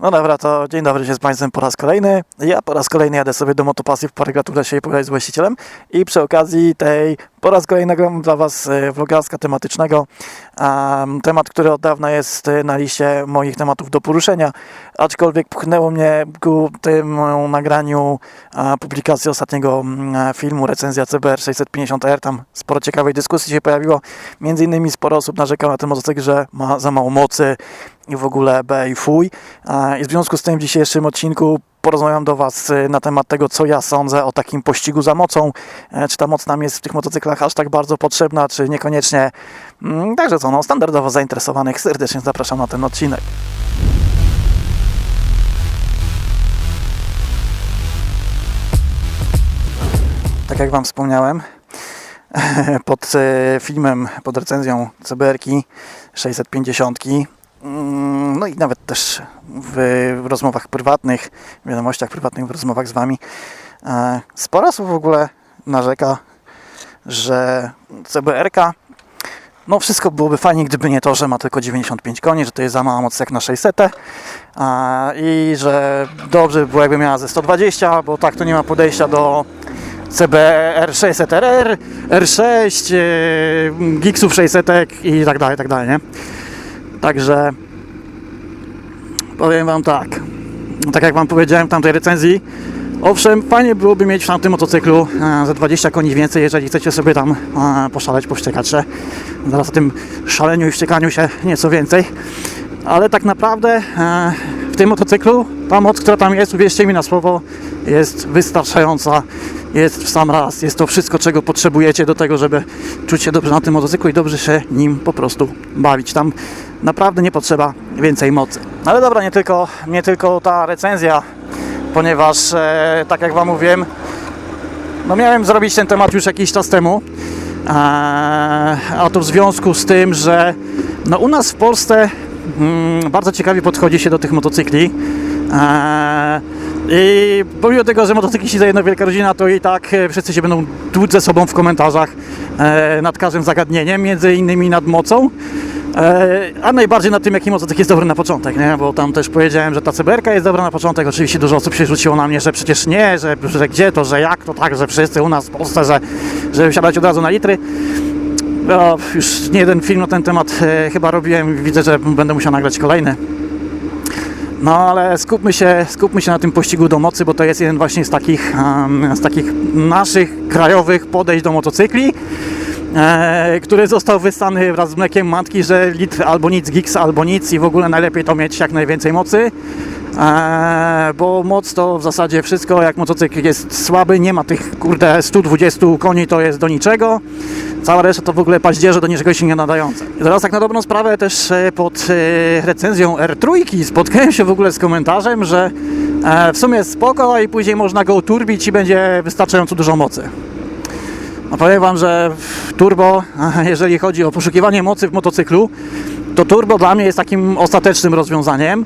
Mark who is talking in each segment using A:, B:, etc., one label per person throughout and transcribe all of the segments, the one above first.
A: No dobra, to dzień dobry się z Państwem po raz kolejny. Ja po raz kolejny jadę sobie do Motopasji w parę gratulacje się pogadać z właścicielem i przy okazji tej po raz kolejny nagram dla Was e, vlogaska tematycznego. Um, temat, który od dawna jest e, na liście moich tematów do poruszenia, aczkolwiek pchnęło mnie ku tym nagraniu a, publikacji ostatniego filmu, recenzja CBR 650R. Tam sporo ciekawej dyskusji się pojawiło. Między innymi sporo osób narzeka na ten motocykl, że ma za mało mocy i w ogóle B i fuj. I w związku z tym w dzisiejszym odcinku porozmawiam do Was y, na temat tego, co ja sądzę o takim pościgu za mocą. E, Czy ta moc nam jest w tych motocyklach aż tak bardzo potrzebna, czy niekoniecznie. Mm, Także co, no, standardowo zainteresowanych serdecznie zapraszam na ten odcinek. Tak jak Wam wspomniałem, pod e, filmem, pod recenzją CBR-ki 650 Mm, no i nawet też w, rozmowach prywatnych, w wiadomościach prywatnych, w rozmowach z Wami, e, sporo osób w ogóle narzeka, że CBR-ka, no wszystko byłoby fajnie, gdyby nie to, że ma tylko 95 koni, że to jest za mała moc jak na 600 a, i że dobrze by było, jakby miała ze 120, bo tak to nie ma podejścia do CBR 600RR, R6, e, Gixów 600 i tak dalej, tak dalej, nie? Także powiem Wam tak, tak jak Wam powiedziałem w tamtej recenzji, owszem, fajnie byłoby mieć w tamtym motocyklu e, ze 20 koni więcej, jeżeli chcecie sobie tam e, poszaleć, powściekać się. Zaraz o tym szaleniu i wściekaniu się nieco więcej, ale tak naprawdę e, w tym motocyklu ta moc, która tam jest, uwierzcie mi na słowo, jest wystarczająca, jest w sam raz, jest to wszystko, czego potrzebujecie do tego, żeby czuć się dobrze na tym motocyklu i dobrze się nim po prostu bawić. Tam naprawdę nie potrzeba więcej mocy. Ale dobra, nie tylko, nie tylko ta recenzja, ponieważ e, tak jak Wam mówiłem, no miałem zrobić ten temat już jakiś czas temu, e, a to w związku z tym, że no u nas w Polsce mm, bardzo ciekawie podchodzi się do tych motocykli. E, I pomimo tego, że motocykliści to jedna wielka rodzina, to i tak e, wszyscy się będą tłuc ze sobą w komentarzach e, nad każdym zagadnieniem, między innymi nad mocą. E, A najbardziej nad tym, jaki motocykl jest dobry na początek, nie? Bo tam też powiedziałem, że ta CBR jest dobra na początek. Oczywiście dużo osób się rzuciło na mnie, że przecież nie, że, że gdzie to, że jak to tak, że wszyscy u nas w Polsce, że, że wsiadać od razu na litry. No, już nie jeden film na ten temat e, chyba robiłem. Widzę, że będę musiał nagrać kolejny. No ale skupmy się, skupmy się na tym pościgu do mocy, bo to jest jeden właśnie z takich, z takich naszych krajowych podejść do motocykli, e, który został wystany wraz z mlekiem matki, że litr albo nic, gigs albo nic i w ogóle najlepiej to mieć jak najwięcej mocy. E, bo moc to w zasadzie wszystko, jak motocykl jest słaby, nie ma tych kurde 120 koni, to jest do niczego. Cała reszta to w ogóle paździerze do niczego się nie nadające. I teraz tak na dobrą sprawę też e, pod e, recenzją R3 spotkałem się w ogóle z komentarzem, że w sumie jest spoko i później można go turbić i będzie wystarczająco dużo mocy. No powiem Wam, że turbo, jeżeli chodzi o poszukiwanie mocy w motocyklu, to turbo dla mnie jest takim ostatecznym rozwiązaniem,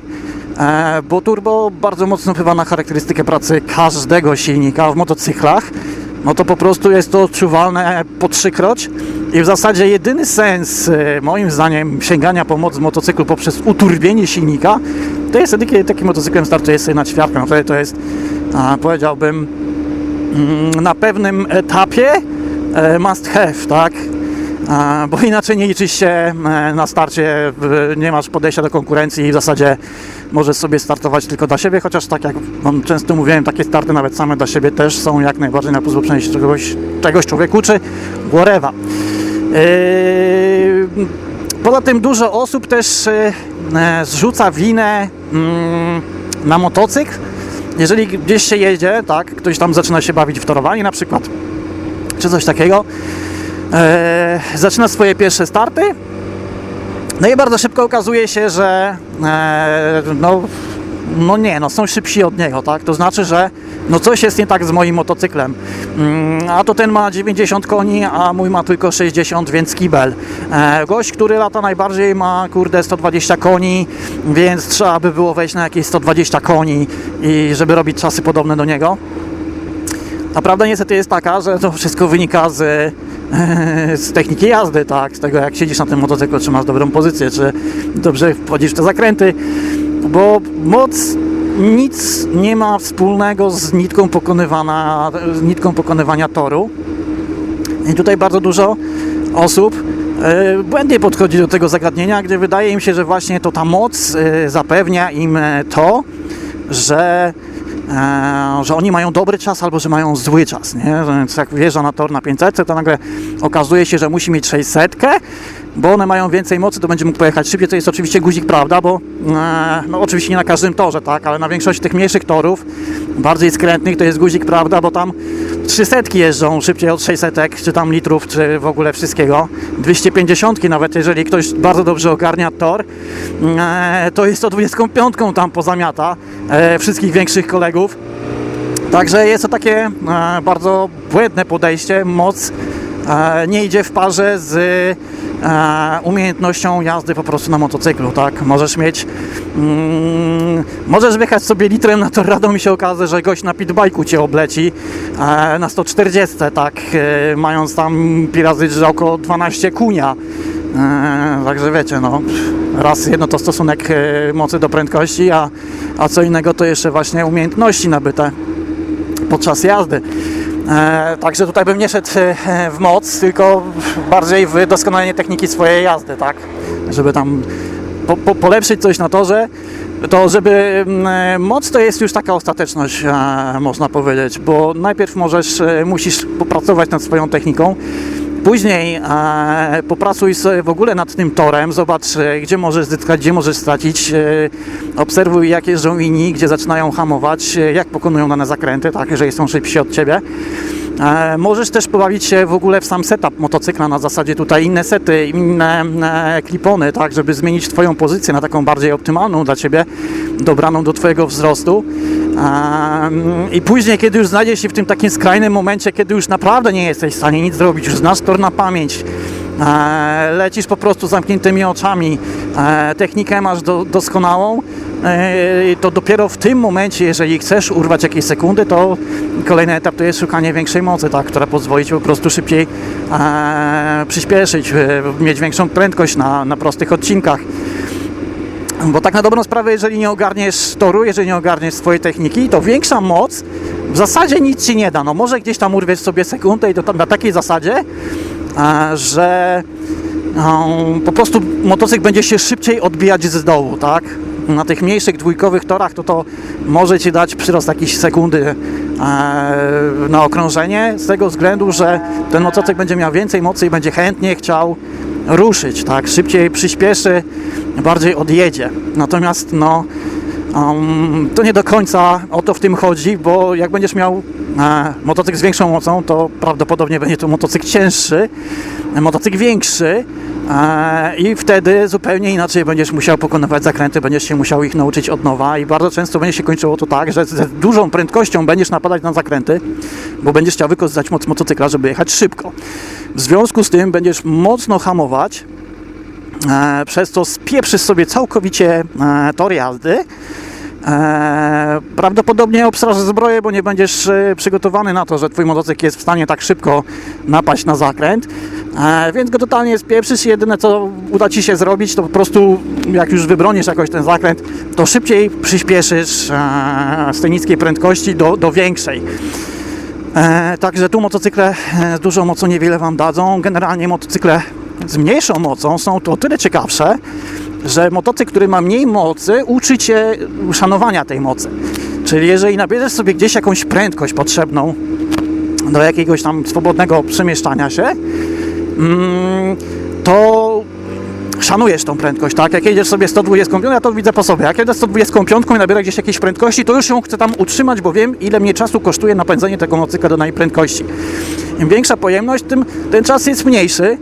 A: e, bo turbo bardzo mocno wpływa na charakterystykę pracy każdego silnika w motocyklach. No to po prostu jest to odczuwalne po trzykroć i w zasadzie jedyny sens, e, moim zdaniem, sięgania pomocy w motocyklu poprzez uturbienie silnika, to jest wtedy, kiedy takim motocyklem startuje sobie na ćwiartkę. No wtedy to jest, powiedziałbym, mm, na pewnym etapie e, must have, tak? Bo inaczej nie liczysz się e, na starcie, nie masz podejścia do konkurencji i w zasadzie możesz sobie startować tylko dla siebie, chociaż tak jak Wam często mówiłem, takie starty nawet same dla siebie też są jak najbardziej na plus, bo przynajmniej czegoś, czegoś człowiek uczy, whatever. Yy, Poza tym dużo osób też e, e, zrzuca winę mm, na motocykl, jeżeli gdzieś się jedzie, tak, ktoś tam zaczyna się bawić w torowanie na przykład, czy coś takiego, e, zaczyna swoje pierwsze starty, no i bardzo szybko okazuje się, że e, no, no nie, no są szybsi od niego, tak? To znaczy, że no coś jest nie tak z moim motocyklem. Mm, a to ten ma 90 koni, a mój ma tylko 60, więc kibel. E, gość, który lata najbardziej ma kurde 120 koni, więc trzeba by było wejść na jakieś 120 koni i żeby robić czasy podobne do niego. A prawda niestety jest taka, że to wszystko wynika z, z techniki jazdy, tak? Z tego jak siedzisz na tym motocyklu, czy masz dobrą pozycję, czy dobrze wchodzisz w te zakręty. bo moc nic nie ma wspólnego z nitką, pokonywana, z nitką pokonywania toru. I tutaj bardzo dużo osób e, błędnie podchodzi do tego zagadnienia, gdzie wydaje im się, że właśnie to ta moc e, zapewnia im to, że, że oni mają dobry czas albo że mają zły czas. Nie? Więc jak wjeżdża na tor na 500, to nagle okazuje się, że musi mieć 600, bo one mają więcej mocy, to będzie mógł pojechać szybciej. To jest oczywiście guzik prawda, bo e, no oczywiście nie na każdym torze, tak, ale na większości tych mniejszych torów, bardziej skrętnych, to jest guzik prawda, bo tam 300 jeżdżą szybciej od 600, czy tam litrów, czy w ogóle wszystkiego. 250 nawet, jeżeli ktoś bardzo dobrze ogarnia tor, e, to jest to 25 tam pozamiata e, wszystkich większych kolegów. Także jest to takie e, bardzo błędne podejście. Moc nie idzie w parze z e, umiejętnością jazdy po prostu na motocyklu, tak? Możesz mieć, mm, możesz wjechać sobie litrem na tor Radom i się okaże, że gość na pitbajku cię obleci e, na 140, tak? E, mając tam pi razy że około 12 kunia. Także wiecie, no, raz jedno to stosunek mocy do prędkości, a, a co innego to jeszcze właśnie umiejętności nabyte podczas jazdy. E, także tutaj bym nie szedł e, w moc, tylko bardziej w doskonalenie techniki swojej jazdy, tak? Żeby tam po, po, polepszyć coś na torze, to żeby mm, e, moc to jest już taka ostateczność, można powiedzieć, bo najpierw możesz, musisz popracować nad swoją techniką, Później e, popracuj sobie w ogóle nad tym torem, zobacz e, gdzie możesz zyskać, gdzie możesz stracić. E, obserwuj jak jeżdżą inni, gdzie zaczynają hamować, e, jak pokonują dane zakręty, tak, jeżeli są szybsi od Ciebie. E, możesz też pobawić się w ogóle w sam setup motocykla na zasadzie tutaj inne sety, inne e, klipony, tak, żeby zmienić Twoją pozycję na taką bardziej optymalną dla Ciebie, dobraną do Twojego wzrostu. Em, I później, kiedy już znajdziesz się w tym takim skrajnym momencie, kiedy już naprawdę nie jesteś w stanie nic zrobić, już znasz tor na pamięć, e, lecisz po prostu zamkniętymi oczami, e, technikę masz do, doskonałą, e, to dopiero w tym momencie, jeżeli chcesz urwać jakieś sekundy, to kolejny etap to jest szukanie większej mocy, tak, która pozwoli Ci po prostu szybciej e, przyspieszyć, e, mieć większą prędkość na, na prostych odcinkach. Bo tak na dobrą sprawę, jeżeli nie ogarniesz toru, jeżeli nie ogarniesz swojej techniki, to większa moc w zasadzie nic ci nie da. No może gdzieś tam urwiesz sobie sekundę i to tam na takiej zasadzie, e, że po prostu motocykl będzie się szybciej odbijać z dołu, tak? Na tych mniejszych dwójkowych torach to to może ci dać przyrost jakiejś sekundy e, na okrążenie z tego względu, że ten motocykl będzie miał więcej mocy i będzie chętnie chciał ruszyć, tak? Szybciej przyspieszy, bardziej odjedzie. Natomiast no um, to nie do końca o to w tym chodzi, bo jak będziesz miał motocykl z większą mocą, to prawdopodobnie będzie to motocykl cięższy, motocykl większy i wtedy zupełnie inaczej będziesz musiał pokonywać zakręty, będziesz się musiał ich nauczyć od nowa i bardzo często będzie się kończyło to tak, że z dużą prędkością będziesz napadać na zakręty, bo będziesz chciał wykorzystać moc motocykla, żeby jechać szybko. W związku z tym będziesz mocno hamować, e, przez co spieprzysz sobie całkowicie e, tor jazdy. E, prawdopodobnie obstrażysz zbroję, bo nie będziesz e, przygotowany na to, że twój motocykl jest w stanie tak szybko napaść na zakręt. E, więc go totalnie spieprzysz. Jedyne co uda ci się zrobić, to po prostu jak już wybronisz jakoś ten zakręt, to szybciej przyspieszysz z tej niskiej prędkości do, do większej. Także tu motocykle z dużą mocą niewiele Wam dadzą. Generalnie motocykle z mniejszą mocą są to o tyle ciekawsze, że motocykl, który ma mniej mocy, uczy Cię szanowania tej mocy. Czyli jeżeli nabierzesz sobie gdzieś jakąś prędkość potrzebną do jakiegoś tam swobodnego przemieszczania się, mm, to szanujesz tą prędkość, tak? Jak jedziesz sobie 125, ja to widzę po sobie. Jak jedę 125 i nabiorę gdzieś jakiejś prędkości, to już ją chcę tam utrzymać, bo wiem, ile mnie czasu kosztuje napędzenie tego motocykla do najprędkości. Im większa pojemność, tym ten czas jest mniejszy,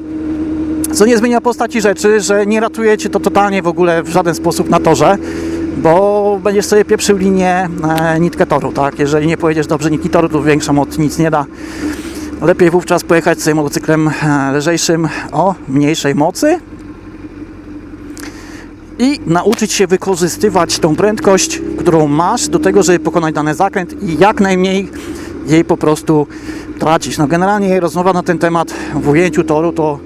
A: co nie zmienia postaci rzeczy, że nie ratuje cię to totalnie w ogóle w żaden sposób na torze, bo będziesz sobie pieprzył linię e, nitkę toru, tak? Jeżeli nie pojedziesz dobrze nitki toru, to większa moc nic nie da. Lepiej wówczas pojechać sobie motocyklem e, lżejszym o mniejszej mocy i nauczyć się wykorzystywać tą prędkość, którą masz do tego, żeby pokonać dany zakręt i jak najmniej jej po prostu tracić. No generalnie rozmowa na ten temat w ujęciu toru to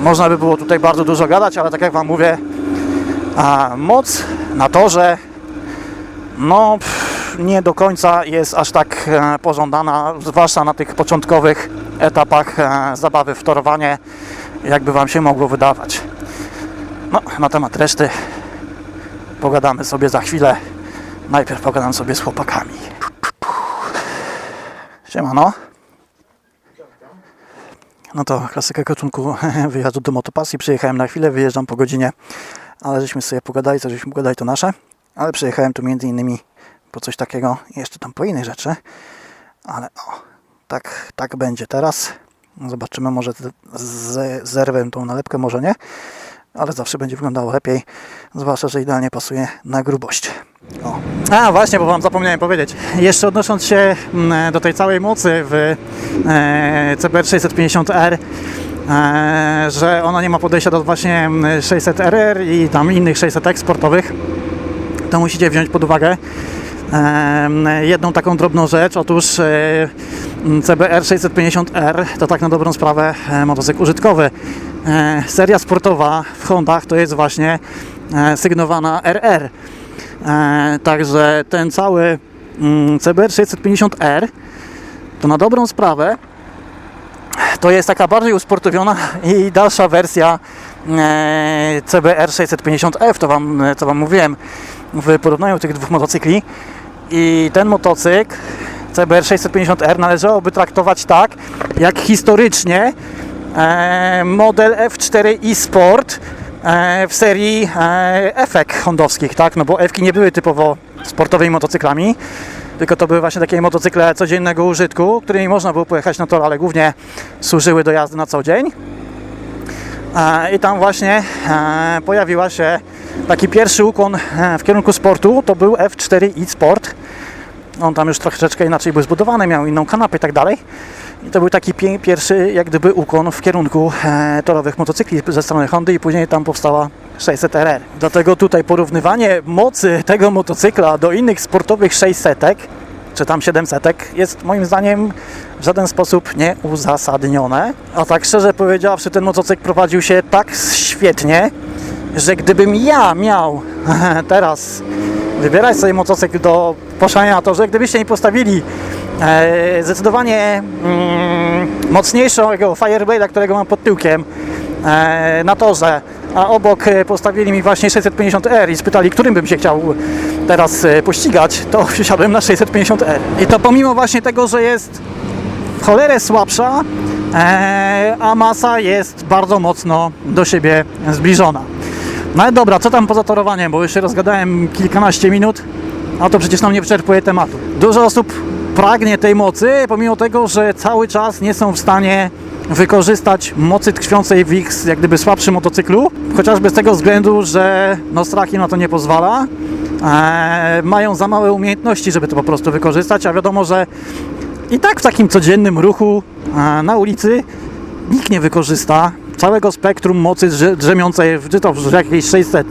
A: można by było tutaj bardzo dużo gadać, ale tak jak Wam mówię, a moc na torze no pff, nie do końca jest aż tak e, pożądana, zwłaszcza na tych początkowych etapach e, zabawy w torowanie, jakby Wam się mogło wydawać. No, na temat reszty pogadamy sobie za chwilę. Najpierw pogadam sobie z chłopakami. Siemano. No to klasyka gatunku wyjazdu do motopasji. Przyjechałem na chwilę, wyjeżdżam po godzinie, ale żeśmy sobie pogadali, co żeśmy pogadali to nasze. Ale przyjechałem tu między innymi po coś takiego i jeszcze tam po innej rzeczy. Ale o, tak, tak będzie teraz. Zobaczymy, może zerwę tą nalepkę, może nie. Ale zawsze będzie wyglądało lepiej. Zwłaszcza, że idealnie pasuje na grubość. O. A właśnie, bo Wam zapomniałem powiedzieć. Jeszcze odnosząc się mm, do tej całej mocy w e, CBR 650R, e, że ona nie ma podejścia do właśnie mm, 600RR i tam innych 600 eksportowych, to musicie wziąć pod uwagę em, jedną taką drobną rzecz. Otóż e, CBR 650R to tak na dobrą sprawę e, motocykl użytkowy. E, Seria sportowa w Hondach to jest właśnie e, sygnowana RR. E, Także ten cały mm, CBR 650R to na dobrą sprawę to jest taka bardziej usportowiona i dalsza wersja CBR 650F, to wam, to wam mówiłem w porównaniu tych dwóch motocykli. I ten motocykl CBR 650R należałoby traktować tak, jak historycznie model F4 e-Sport e, w serii e, F-ek hondowskich, tak? No bo F-ki nie były typowo sportowymi motocyklami, tylko to były właśnie takie motocykle codziennego użytku, którymi można było pojechać na tor, ale głównie służyły do jazdy na co dzień. E, I tam właśnie e, pojawiła się taki pierwszy ukłon e, w kierunku sportu, to był F4 e-Sport. On tam już troszeczkę inaczej był zbudowany, miał inną kanapę i tak dalej. I to był taki pie- pierwszy jak gdyby ukłon w kierunku e, torowych motocykli ze strony Hondy i później tam powstała 600RR. Dlatego tutaj porównywanie mocy tego motocykla do innych sportowych 600 czy tam 700 jest moim zdaniem w żaden sposób nieuzasadnione. A tak szczerze powiedziawszy, ten motocykl prowadził się tak świetnie, że gdybym ja miał teraz wybierać sobie motocykl do poszania na torze, gdybyście mi postawili e, zdecydowanie mm, mocniejszego Fireblade'a, którego mam pod tyłkiem e, na torze, a obok e, postawili mi właśnie 650R i spytali, którym bym się chciał teraz e, pościgać, to wsiadłem na 650R. I to pomimo właśnie tego, że jest w cholerę słabsza, e, a masa jest bardzo mocno do siebie zbliżona. No ale dobra, co tam poza torowaniem, bo już się rozgadałem kilkanaście minut, a to przecież nam nie wyczerpuje tematu. Dużo osób pragnie tej mocy, pomimo tego, że cały czas nie są w stanie wykorzystać mocy tkwiącej w ich jak gdyby słabszym motocyklu, chociażby z tego względu, że no strach im na to nie pozwala, e, mają za małe umiejętności, żeby to po prostu wykorzystać, a wiadomo, że i tak w takim codziennym ruchu e, na ulicy nikt nie wykorzysta całego spektrum mocy drze- drzemiącej w, czy to w jakiejś 600,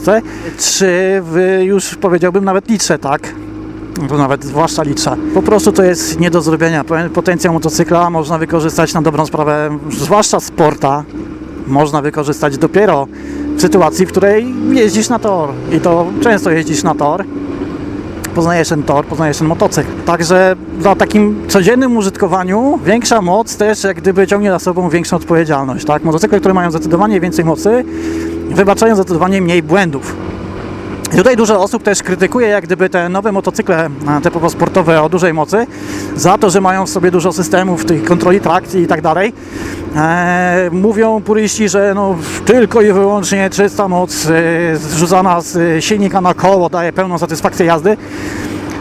A: czy w, już powiedziałbym nawet litrze, tak? To nawet zwłaszcza litrze. Po prostu to jest nie do zrobienia. Potencjał motocykla można wykorzystać na dobrą sprawę, zwłaszcza sporta, można wykorzystać dopiero w sytuacji, w której jeździsz na tor. I to często jeździsz na tor poznajesz ten tor, poznajesz ten motocykl. Także dla takim codziennym użytkowaniu większa moc też jak gdyby ciągnie za sobą większą odpowiedzialność, tak? Motocykle, które mają zdecydowanie więcej mocy, wybaczają zdecydowanie mniej błędów. Tutaj dużo osób też krytykuje jak gdyby te nowe motocykle e, typowo sportowe o dużej mocy za to, że mają w sobie dużo systemów tych kontroli trakcji i tak dalej. E, mówią puryści, że no, tylko i wyłącznie czysta moc e, zrzucana z silnika na koło daje pełną satysfakcję jazdy.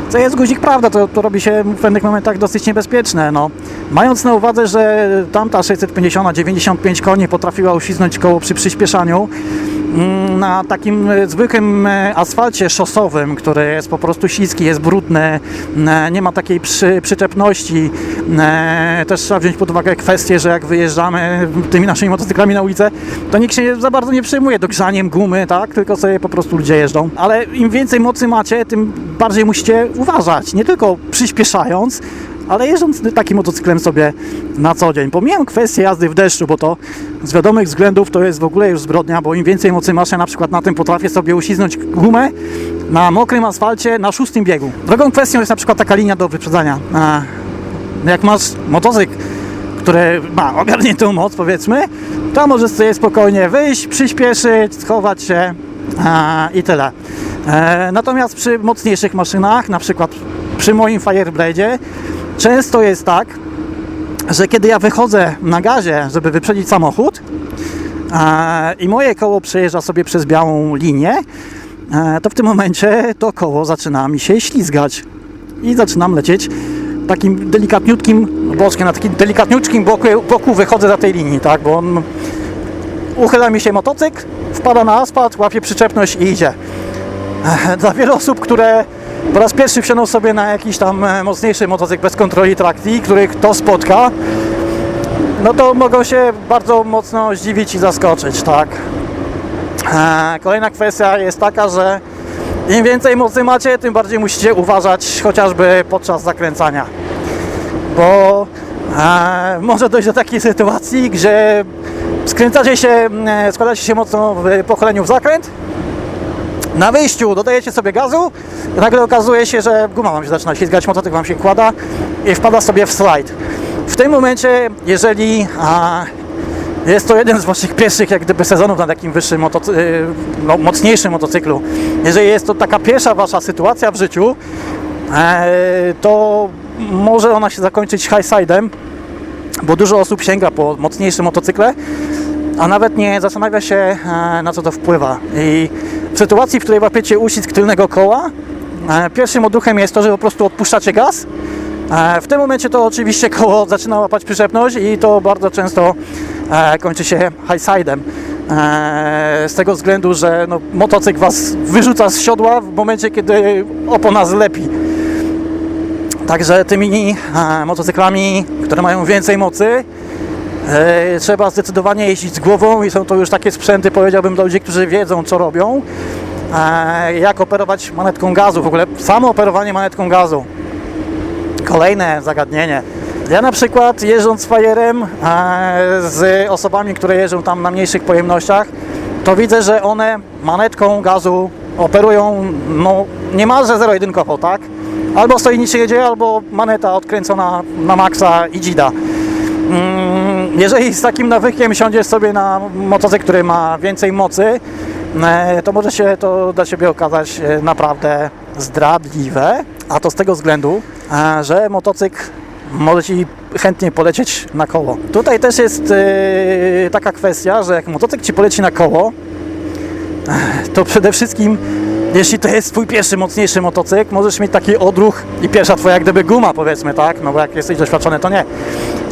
A: Co jest guzik prawda, to, to robi się w pewnych momentach dosyć niebezpieczne. No. Mając na uwadze, że tamta 650 na 95 koni potrafiła uślizgnąć koło przy przyspieszaniu, na takim e, zwykłym e, asfalcie szosowym, który jest po prostu śliski, jest brudny, e, nie ma takiej przy, przyczepności. Też trzeba wziąć pod uwagę kwestię, że jak wyjeżdżamy tymi naszymi motocyklami na ulicę, to nikt się za bardzo nie przejmuje dogrzaniem gumy, tak? tylko sobie po prostu ludzie jeżdżą. Ale im więcej mocy macie, tym bardziej musicie uważać. Nie tylko przyspieszając, ale jeżdżąc takim motocyklem sobie na co dzień. Pomijam kwestię jazdy w deszczu, bo to z wiadomych względów to jest w ogóle już zbrodnia, bo im więcej mocy masz, ja na przykład na tym potrafię sobie uślizgnąć gumę na mokrym asfalcie na szóstym biegu. Drugą kwestią jest na przykład taka linia do wyprzedzania. Jak masz motocykl, który ma ogarniętą moc, powiedzmy, to możesz sobie spokojnie wyjść, przyspieszyć, schować się i tyle. E, natomiast przy mocniejszych maszynach, na przykład przy moim Fireblade'zie, często jest tak, że kiedy ja wychodzę na gazie, żeby wyprzedzić samochód e, i moje koło przejeżdża sobie przez białą linię, e, to w tym momencie to koło zaczyna mi się ślizgać i zaczynam lecieć takim delikatniutkim boczkiem, na takim delikatniutkim boku, boku wychodzę za tej linii, tak, bo on uchyla mi się motocykl, wpada na asfalt, łapie przyczepność i idzie. Ech, Dla wielu osób, które po raz pierwszy wsiądą sobie na jakiś tam e, mocniejszy motocykl bez kontroli trakcji, których to spotka, no to mogą się bardzo mocno zdziwić i zaskoczyć, tak. E, Kolejna kwestia jest taka, że im więcej mocy macie, tym bardziej musicie uważać chociażby podczas zakręcania. Bo e, może dojść do takiej sytuacji, gdzie skręcacie się, e, składacie się mocno w pochyleniu w zakręt, na wyjściu dodajecie sobie gazu, nagle okazuje się, że guma wam się zaczyna ślizgać, motocykl wam się kłada i wpada sobie w slajd. W tym momencie, jeżeli a, jest to jeden z waszych pierwszych jak gdyby sezonów na takim wyższym, motocy- no, mocniejszym motocyklu, jeżeli jest to taka pierwsza wasza sytuacja w życiu, e, to może ona się zakończyć highsidem, bo dużo osób sięga po mocniejsze motocykle, a nawet nie zastanawia się e, na co to wpływa. I w sytuacji, w której łapiecie uścisk tylnego koła, e, pierwszym odruchem jest to, że po prostu odpuszczacie gaz. E, W tym momencie to oczywiście koło zaczyna łapać przyczepność i to bardzo często kończy się highsidem. Z tego względu, że no, motocykl was wyrzuca z siodła w momencie, kiedy opona zlepi. Także tymi motocyklami, które mają więcej mocy, trzeba zdecydowanie jeździć z głową i są to już takie sprzęty, powiedziałbym, dla ludzi, którzy wiedzą, co robią. E, jak operować manetką gazu, w ogóle samo operowanie manetką gazu. Kolejne zagadnienie. Ja na przykład jeżdżąc fajerem e, z osobami, które jeżdżą tam na mniejszych pojemnościach, to widzę, że one manetką gazu operują no, niemalże zero-jedynkowo, tak? Albo stoi nic się nie dzieje, albo maneta odkręcona na maksa i dzida. Jeżeli z takim nawykiem siądziesz sobie na motocykl, który ma więcej mocy, e, to może się to dla Ciebie okazać e, naprawdę zdradliwe, a to z tego względu, e, że motocykl może Ci chętnie polecieć na koło. Tutaj też jest taka kwestia, że jak motocykl Ci poleci na koło, to przede wszystkim, jeśli to jest twój pierwszy, mocniejszy motocykl, możesz mieć taki odruch i pierwsza twoja jak gdyby guma, powiedzmy, tak? No bo jak jesteś doświadczony, to nie.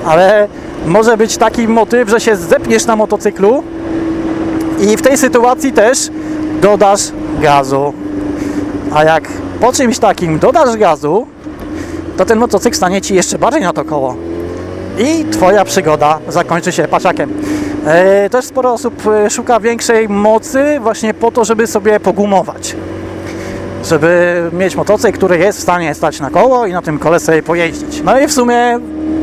A: Ale może być taki motyw, że się zepniesz na motocyklu i w tej sytuacji też dodasz gazu. A jak po czymś takim dodasz gazu, to ten motocykl stanie ci jeszcze bardziej na to koło i Twoja przygoda zakończy się paszakiem. E, też sporo osób e, szuka większej mocy właśnie po to, żeby sobie pogumować. Żeby mieć motocykl, który jest w stanie stać na koło i na tym kole sobie pojeździć. No i w sumie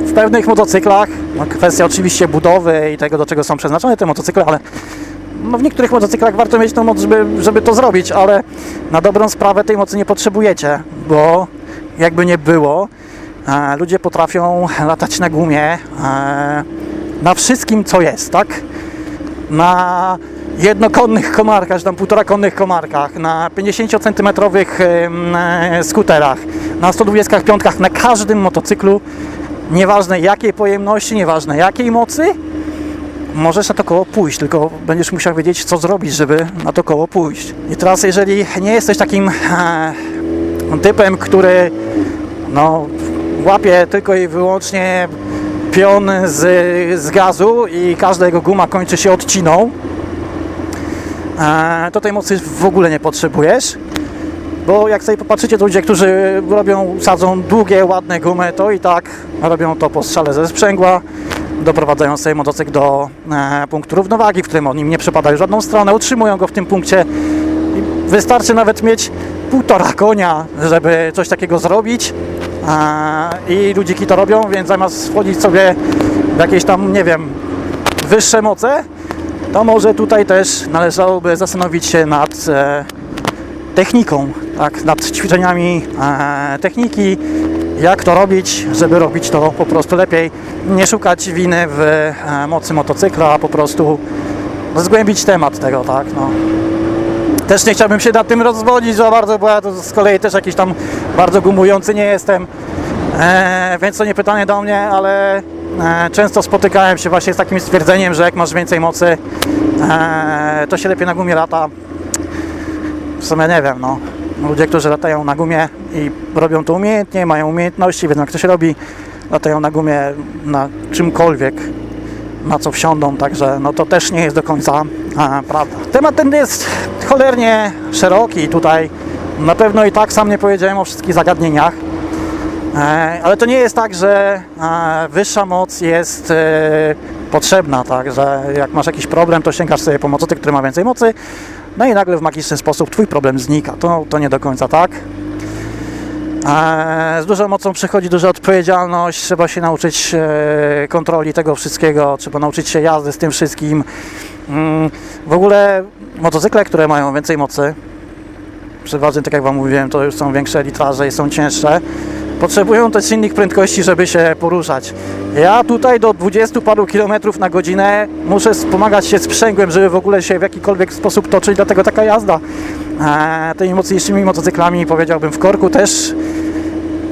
A: w pewnych motocyklach, no kwestia oczywiście budowy i tego, do czego są przeznaczone te motocykle, ale no w niektórych motocyklach warto mieć tą moc, żeby, żeby to zrobić, ale na dobrą sprawę tej mocy nie potrzebujecie, bo jakby nie było, e, ludzie potrafią latać na gumie e, na wszystkim, co jest, tak? Na jednokonnych komarkach, czy tam półtora konnych komarkach, na 50 centymetrowych em, e, skuterach, na 125, na każdym motocyklu, nieważne jakiej pojemności, nieważne jakiej mocy, możesz na to koło pójść, tylko będziesz musiał wiedzieć, co zrobić, żeby na to koło pójść. I teraz, jeżeli nie jesteś takim e, typem, który no, łapie tylko i wyłącznie pion z, z gazu i każda jego guma kończy się odciną, e, to tej mocy w ogóle nie potrzebujesz. Bo jak sobie popatrzycie, to ludzie, którzy robią, sadzą długie, ładne gumy, to i tak robią to po strzale ze sprzęgła, doprowadzają sobie motocykl do e, punktu równowagi, w którym on im nie przypada w żadną stronę, utrzymują go w tym punkcie. Wystarczy nawet mieć półtora konia, żeby coś takiego zrobić. e, i ludziki to robią, więc zamiast wchodzić sobie w jakieś tam, nie wiem, wyższe moce, to może tutaj też należałoby zastanowić się nad e, techniką, tak, nad ćwiczeniami e, techniki, jak to robić, żeby robić to po prostu lepiej, nie szukać winy w e, mocy motocykla, a po prostu zgłębić temat tego, tak, no. Też nie chciałbym się nad tym rozwodzić za bardzo, bo ja to z kolei też jakiś tam bardzo gumujący nie jestem, e, więc to nie pytanie do mnie, ale e, często spotykałem się właśnie z takim stwierdzeniem, że jak masz więcej mocy, e, to się lepiej na gumie lata. W sumie nie wiem, no. Ludzie, którzy latają na gumie i robią to umiejętnie, mają umiejętności, wiedzą jak to się robi, latają na gumie na czymkolwiek, na co wsiądą, także no to też nie jest do końca a, prawda. Temat ten jest cholernie szeroki tutaj. Na pewno i tak sam nie powiedziałem o wszystkich zagadnieniach. E, ale to nie jest tak, że e, wyższa moc jest e, potrzebna, tak, że jak masz jakiś problem, to sięgasz sobie po motocyk, który ma więcej mocy, no i nagle w magiczny sposób twój problem znika. To, to nie do końca tak. E, Z dużą mocą przychodzi duża odpowiedzialność, trzeba się nauczyć e, kontroli tego wszystkiego, trzeba nauczyć się jazdy z tym wszystkim. Mm, W ogóle motocykle, które mają więcej mocy, przeważnie tak jak Wam mówiłem, to już są większe litraże i są cięższe, potrzebują też innych prędkości, żeby się poruszać. Ja tutaj do 20 paru kilometrów na godzinę muszę wspomagać się sprzęgłem, żeby w ogóle się w jakikolwiek sposób toczyć, dlatego taka jazda e, tymi mocniejszymi motocyklami, powiedziałbym w korku też,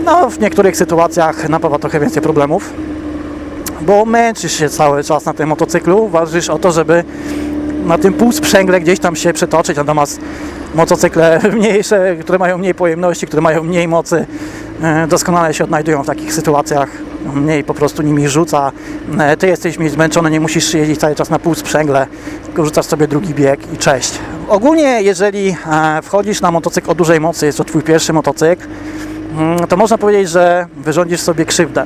A: no w niektórych sytuacjach napawa trochę więcej problemów, bo męczysz się cały czas na tym motocyklu, walczysz o to, żeby na tym półsprzęgle gdzieś tam się przetoczyć, natomiast motocykle mniejsze, które mają mniej pojemności, które mają mniej mocy, e, doskonale się odnajdują w takich sytuacjach. Mniej po prostu nimi rzuca. E, Ty jesteś mniej zmęczony, nie musisz jeździć cały czas na półsprzęgle, tylko rzucasz sobie drugi bieg i cześć. Ogólnie, jeżeli e, wchodzisz na motocykl o dużej mocy, jest to Twój pierwszy motocykl, mm, to można powiedzieć, że wyrządzisz sobie krzywdę.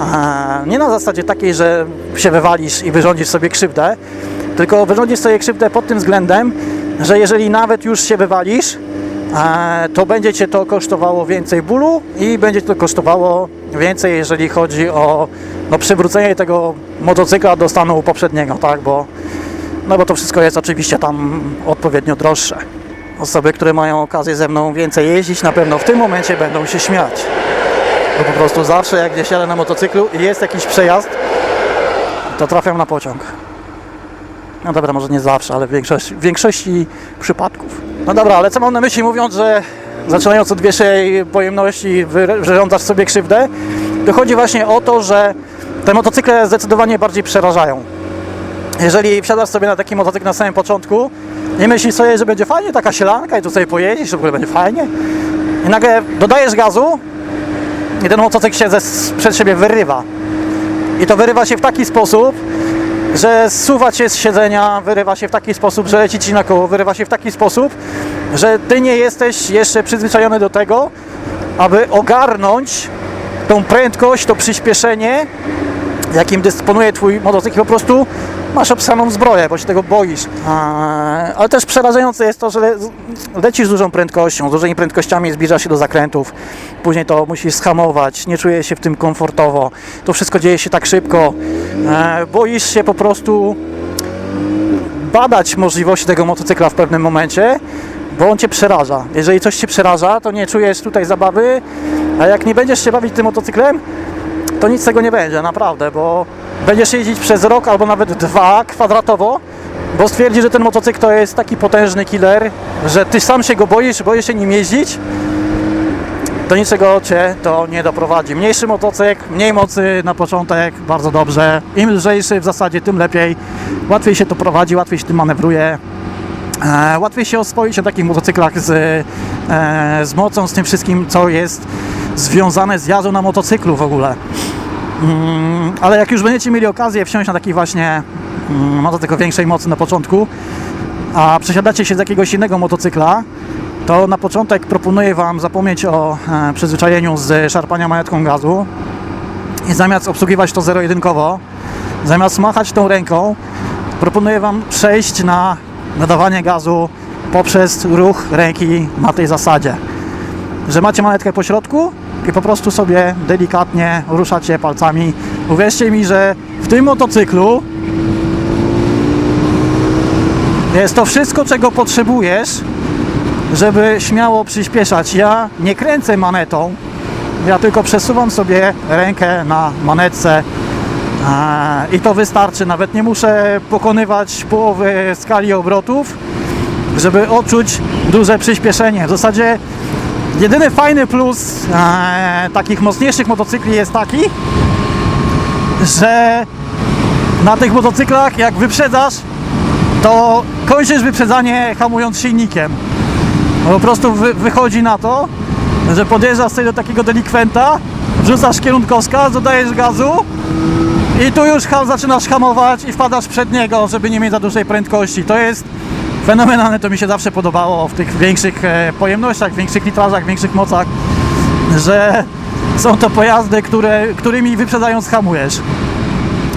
A: A, Nie na zasadzie takiej, że się wywalisz i wyrządzisz sobie krzywdę, tylko wyrządzisz sobie krzywdę pod tym względem, że jeżeli nawet już się wywalisz, e, to będzie Cię to kosztowało więcej bólu i będzie to kosztowało więcej, jeżeli chodzi o no, przywrócenie tego motocykla do stanu poprzedniego, tak, bo, no bo to wszystko jest oczywiście tam odpowiednio droższe. Osoby, które mają okazję ze mną więcej jeździć, na pewno w tym momencie będą się śmiać. Bo po prostu zawsze jak gdzieś jadę na motocyklu i jest jakiś przejazd, to trafiam na pociąg. No dobra, może nie zawsze, ale w większości, w większości przypadków. No dobra, ale co mam na myśli mówiąc, że zaczynając od wyższej pojemności wy- wyrządzasz sobie krzywdę, to chodzi właśnie o to, że te motocykle zdecydowanie bardziej przerażają. Jeżeli wsiadasz sobie na taki motocykl na samym początku i myślisz sobie, że będzie fajnie, taka sielanka i tu sobie pojedziesz, że w ogóle będzie fajnie i nagle dodajesz gazu i ten motocykl się ze, przed siebie wyrywa. I to wyrywa się w taki sposób, że zsuwa cię z siedzenia, wyrywa się w taki sposób, że leci ci na koło, wyrywa się w taki sposób, że ty nie jesteś jeszcze przyzwyczajony do tego, aby ogarnąć tą prędkość, to przyspieszenie, jakim dysponuje twój motocykl, po prostu masz obsaną zbroję, bo się tego boisz. Ale też przerażające jest to, że le, lecisz z dużą prędkością, z dużymi prędkościami zbliżasz się do zakrętów, później to musisz schamować, nie czujesz się w tym komfortowo, to wszystko dzieje się tak szybko, e, boisz się po prostu badać możliwości tego motocykla w pewnym momencie, bo on cię przeraża. Jeżeli coś cię przeraża, to nie czujesz tutaj zabawy, a jak nie będziesz się bawić tym motocyklem, to nic z tego nie będzie, naprawdę, bo będziesz jeździć przez rok albo nawet dwa kwadratowo, bo stwierdzi, że ten motocykl to jest taki potężny killer, że ty sam się go boisz, boisz się nim jeździć, do niczego cię to nie doprowadzi. Mniejszy motocykl, mniej mocy na początek, bardzo dobrze. Im lżejszy w zasadzie, tym lepiej. Łatwiej się to prowadzi, łatwiej się tym manewruje. E, łatwiej się oswoić na takich motocyklach z, e, z mocą, z tym wszystkim, co jest związane z jazdą na motocyklu w ogóle. Mm, ale jak już będziecie mieli okazję wsiąść na taki właśnie mm, motocykl o większej mocy na początku, a przesiadacie się z jakiegoś innego motocykla, to na początek proponuję Wam zapomnieć o e, przyzwyczajeniu z szarpania manetką gazu i zamiast obsługiwać to zero-jedynkowo, zamiast machać tą ręką, proponuję Wam przejść na nadawanie gazu poprzez ruch ręki na tej zasadzie, że macie manetkę po środku i po prostu sobie delikatnie ruszacie palcami. Uwierzcie mi, że w tym motocyklu jest to wszystko, czego potrzebujesz, żeby śmiało przyspieszać. Ja nie kręcę manetą, ja tylko przesuwam sobie rękę na manetce i to wystarczy. Nawet nie muszę pokonywać połowy skali obrotów, żeby odczuć duże przyspieszenie. W zasadzie jedyny fajny plus eee, takich mocniejszych motocykli jest taki, że na tych motocyklach jak wyprzedzasz, to kończysz wyprzedzanie hamując silnikiem. Po prostu wy, wychodzi na to, że podjeżdżasz sobie do takiego delikwenta, wrzucasz kierunkowskaz, dodajesz gazu i tu już zaczynasz hamować i wpadasz przed niego, żeby nie mieć za dużej prędkości. To jest fenomenalne, to mi się zawsze podobało w tych większych e, pojemnościach, większych litrażach, większych mocach, że są to pojazdy, które, którymi wyprzedzając hamujesz.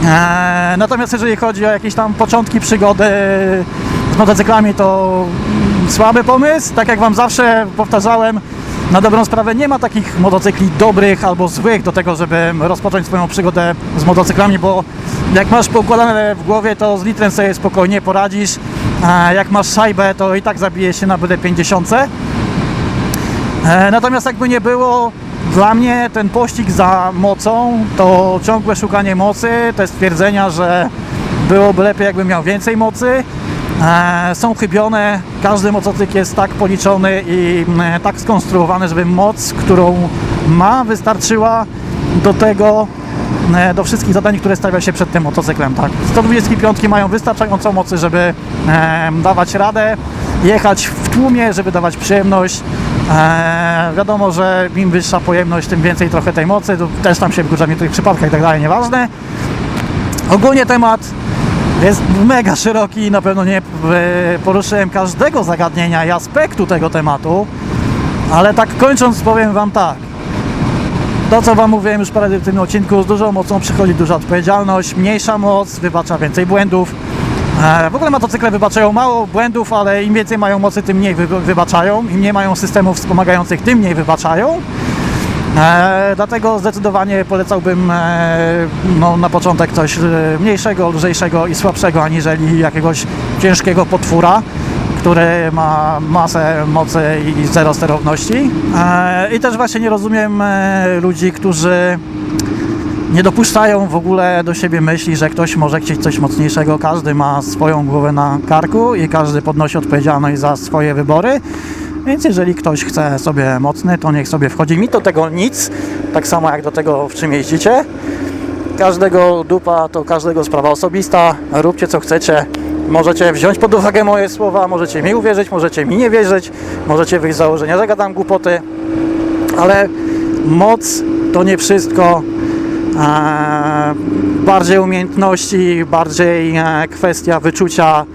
A: Eee, natomiast jeżeli chodzi o jakieś tam początki przygody z motocyklami, to słaby pomysł. Tak jak Wam zawsze powtarzałem, na dobrą sprawę nie ma takich motocykli dobrych albo złych do tego, żeby rozpocząć swoją przygodę z motocyklami, bo jak masz poukładane w głowie, to z litrem sobie spokojnie poradzisz. Jak masz szajbę, to i tak zabijesz się na BD 50. E, Natomiast jakby nie było, dla mnie ten pościg za mocą to ciągłe szukanie mocy, te stwierdzenia, że byłoby lepiej jakbym miał więcej mocy, e, są chybione. Każdy motocykl jest tak policzony i mm, tak skonstruowany, żeby moc, którą ma, wystarczyła do tego, e, do wszystkich zadań, które stawia się przed tym motocyklem. Tak. 125 mają wystarczającą mocy, żeby e, dawać radę, jechać w tłumie, żeby dawać przyjemność. E, wiadomo, że im wyższa pojemność, tym więcej trochę tej mocy, też tam się wkurza w niektórych przypadkach i tak dalej, nieważne. Ogólnie temat jest mega szeroki i na pewno nie e, poruszyłem każdego zagadnienia i aspektu tego tematu, ale tak kończąc powiem Wam tak. To, co Wam mówiłem już razy w tym odcinku, z dużą mocą przychodzi duża odpowiedzialność, mniejsza moc wybacza więcej błędów. E, W ogóle motocykle wybaczają mało błędów, ale im więcej mają mocy, tym mniej wy wybaczają. Im nie mają systemów wspomagających, tym mniej wybaczają. E, dlatego zdecydowanie polecałbym e, no, na początek coś mniejszego, lżejszego i słabszego, aniżeli jakiegoś ciężkiego potwora, który ma masę mocy i zero sterowności. E, I też właśnie nie rozumiem e, ludzi, którzy nie dopuszczają w ogóle do siebie myśli, że ktoś może chcieć coś mocniejszego. Każdy ma swoją głowę na karku i każdy podnosi odpowiedzialność za swoje wybory. Więc jeżeli ktoś chce sobie mocny, to niech sobie wchodzi. Mi do tego nic, tak samo jak do tego, w czym jeździcie. Każdego dupa to każdego sprawa osobista. Róbcie co chcecie. Możecie wziąć pod uwagę moje słowa, możecie mi uwierzyć, możecie mi nie wierzyć, możecie wyjść z założenia, że gadam głupoty, ale moc to nie wszystko. Eee, bardziej umiejętności, bardziej e, kwestia wyczucia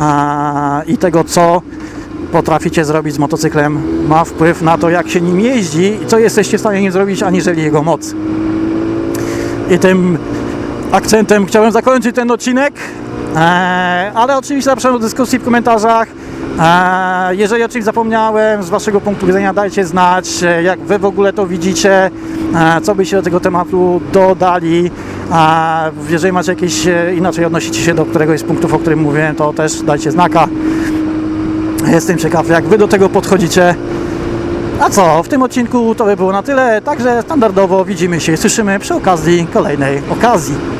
A: eee, i tego, co potraficie zrobić z motocyklem, ma wpływ na to, jak się nim jeździ i co jesteście w stanie nim zrobić, aniżeli jego moc. I tym akcentem chciałem zakończyć ten odcinek, ale oczywiście zapraszam do dyskusji w komentarzach. Eee, jeżeli o czymś zapomniałem, z Waszego punktu widzenia dajcie znać, e, jak Wy w ogóle to widzicie, e, co byście do tego tematu dodali. A jeżeli macie jakieś e, inaczej odnosicie się do któregoś z punktów, o którym mówiłem, to też dajcie znaka. Jestem ciekaw, jak Wy do tego podchodzicie. A co, w tym odcinku to by było na tyle. Także standardowo widzimy się i słyszymy przy okazji kolejnej okazji.